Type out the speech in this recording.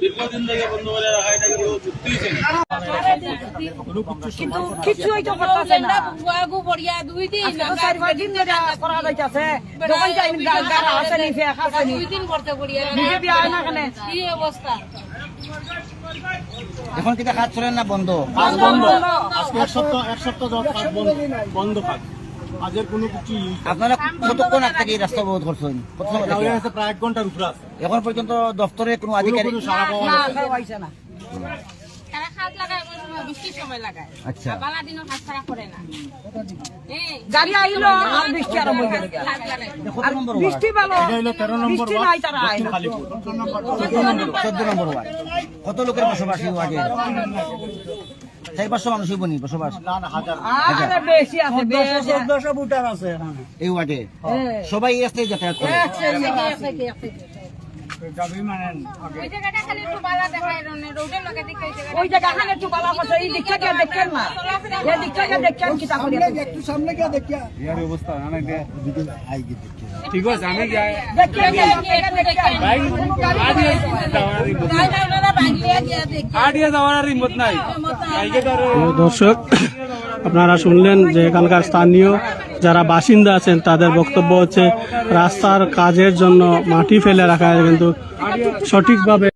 দীর্ঘদিন থেকে বন্ধ করে রাখা এটা কিন্তু চুক্তি হয়েছে কিন্তু কিছু হইতো করতেছে না। আগু পড়িয়া দুই দিন চার পাঁচ দিন ধরে করা যাইতাছে। যখন যাই গাড়া আছে নি ফেক আছে নি। দুই দিন করতে পড়িয়া নিজে বিয়া না কেনে? কি অবস্থা এখন কিটা কাজ চলে না বন্ধ? কাজ বন্ধ। আজকে এক সপ্তাহ এক সপ্তাহ বন্ধ- বন্ধ কাজ আজের কোনো কিছু আপনারা কতক্ষণ আগ থেকে এই রাস্তা অবরোধ করছেন? প্রায় এক ঘণ্টার উপরে আছে। এখন পর্যন্ত দপ্তরে কোনো আধিকারিক সারা পাওয়া যাচ্ছে না। আচ্ছা। গাড়ি আইলো আর বৃষ্টি আরম্ভ হয়ে গেল। নম্বর বৃষ্টি ভালো এটা হলো তেরো নম্বর বৃষ্টি নাই তারা আয়। না চোদ্দ নম্বর ওয়ার্ড। কত লোকের বসবাস পাঁচশো মানুষই বনি বসবাস না না হাজার। আরে বেশি আছে এই ওয়ার্ডে? হ্যাঁ। সবাই এই রাস্তায় যাতায়াত করে? ঠিক আছে আমি দর্শক, আপনারা শুনলেন যে এখানকার স্থানীয় যারা বাসিন্দা আছেন, তাদের বক্তব্য হচ্ছে, রাস্তার কাজের জন্য মাটি ফেলে রাখা কিন্তু সঠিকভাবে